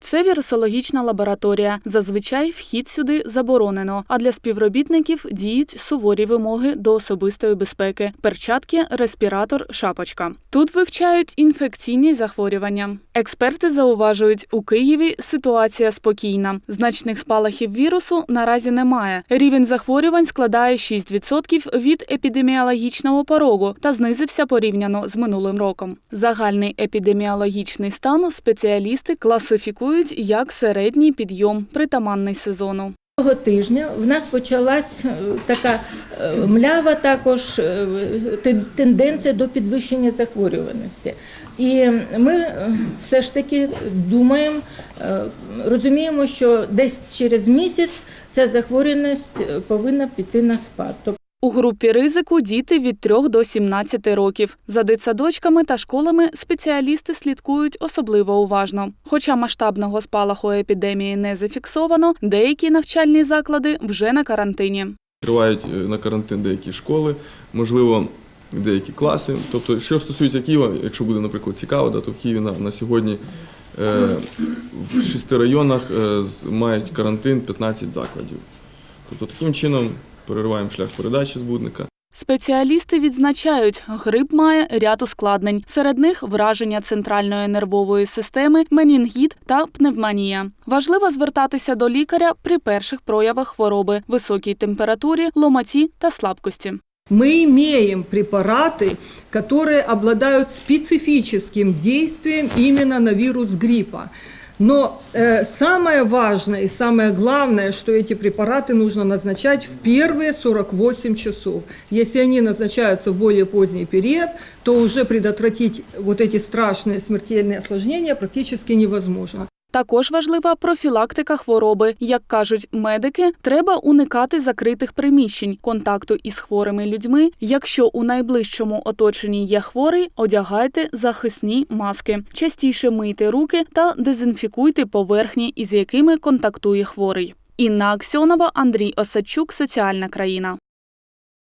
Це вірусологічна лабораторія. Зазвичай вхід сюди заборонено, а для співробітників діють суворі вимоги до особистої безпеки: перчатки, респіратор, шапочка. Тут вивчають інфекційні захворювання. Експерти зауважують, у Києві ситуація спокійна. Значних спалахів вірусу наразі немає. Рівень захворювань складає 6% від епідеміологічного порогу та знизився порівняно з минулим роком. Загальний епідеміологічний стан спеціалісти класифікують як середній підйом, притаманний сезону. Цього тижня в нас почалась е, така е, млява також е, тенденція до підвищення захворюваності. І ми все ж таки думаємо, розуміємо, що десь через місяць ця захворюваність повинна піти на спад. У групі ризику діти від 3 до 17 років. За дитсадочками та школами спеціалісти слідкують особливо уважно. Хоча масштабного спалаху епідемії не зафіксовано, деякі навчальні заклади вже на карантині. Тривають е, на карантин деякі школи, можливо, деякі класи. Тобто, що стосується Києва, якщо буде, наприклад, цікаво, то в Києві на, на сьогодні е, в шести районах е, мають карантин 15 закладів. Тобто таким чином перериваємо шлях передачі збудника. Спеціалісти відзначають, грип має ряд ускладнень. Серед них враження центральної нервової системи, менінгіт та пневмонія. Важливо звертатися до лікаря при перших проявах хвороби, високій температурі, ломоті та слабкості. Мы имеем препараты, которые обладают специфическим действием именно на вирус гриппа. Но э, самое важное и самое главное, что эти препараты нужно назначать в первые 48 часов. Если они назначаются в более поздний период, то уже предотвратить вот эти страшные смертельные осложнения практически невозможно. Також важлива профілактика хвороби. Як кажуть медики, треба уникати закритих приміщень, контакту із хворими людьми. Якщо у найближчому оточенні є хворий, одягайте захисні маски. Частіше мийте руки та дезінфікуйте поверхні, із якими контактує хворий. Інна Аксьонова, Андрій Осадчук, Соціальна країна.